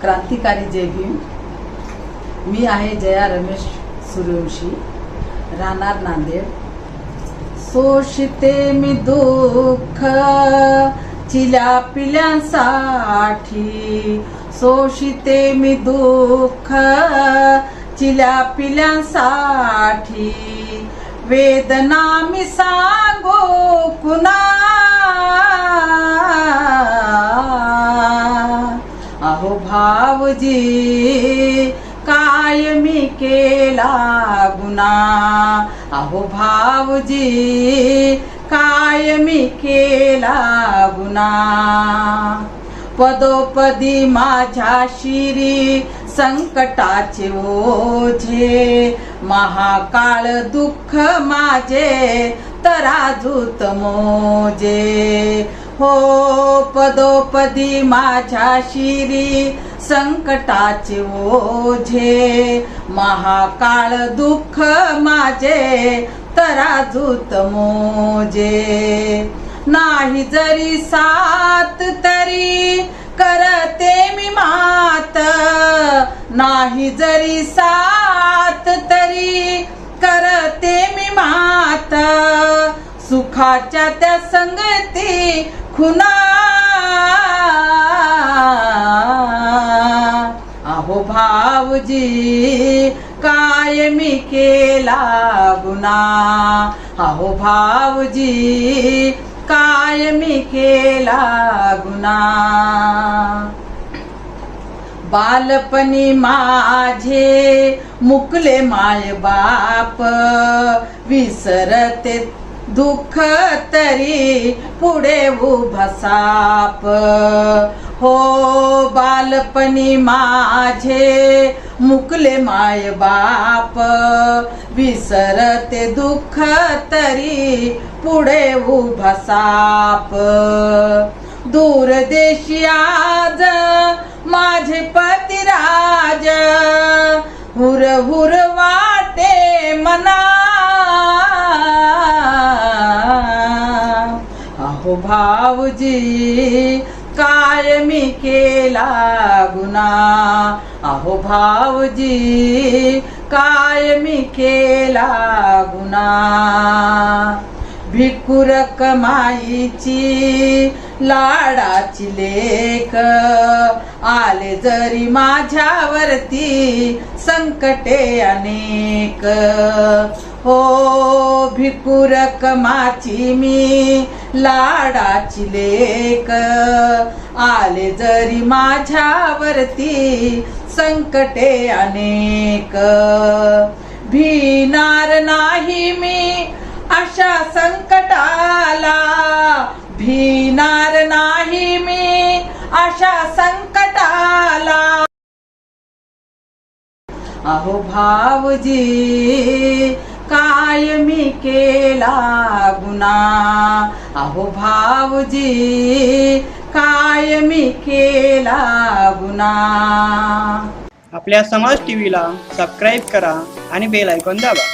क्रांतिकारी जय भीम. मी आहे जया रमेश सूर्यवंशी. राहणार नांदेड. सोशिते मी दुःख चिल्या पिल्यांसाठी. सोशिते मी दुःख चिल्या पिल्यांसाठी. वेदना मी सांगू कुणा? अहो भावजी काय मी केला गुना अहो भावजी काय मी केला गुना पदोपदी माझ्या शिरी संकटाचे ओझे महाकाळ दुःख माझे तराजूत मोजे. हो पदोपदी माझ्या शिरी संकटाचे ओझे महाकाळ दुःख माझे तराजूत मोजे. नाही जरी सात तरी करते मी मा नाही जरी सात तरी करते मी मात. सुखाच्या त्या संगती खुना. अहो भावजी काय मी केला गुना अहो भावजी काय मी केला गुना बालपणी माझे मुकले माय बाप. विसरते दुःख तरी पुढे उभा साप. हो बालपणी माझे मुकले माय बाप. विसरते दुःख तरी पुढे उभा साप. दूरदेशी आज माझे पतिराज हुर हुर वाटे मना. अहो भाऊजी काय मी केला गुना अहो भाऊजी काय मी केला गुना भिकुरक माईची लाडाची लेख. आले जरी माझ्यावरती संकटे अनेक. हो भिकुरक माची मी लाडाची लेख. आले जरी माझ्यावरती संकटे अनेक. भिनार नाही मी अहो भावजी काय मी केला गुन्हा? अहो भावजी काय मी केला गुन्हा? आपल्या समाज टीव्हीला सबस्क्राईब करा आणि बेल ऐकून दाबा.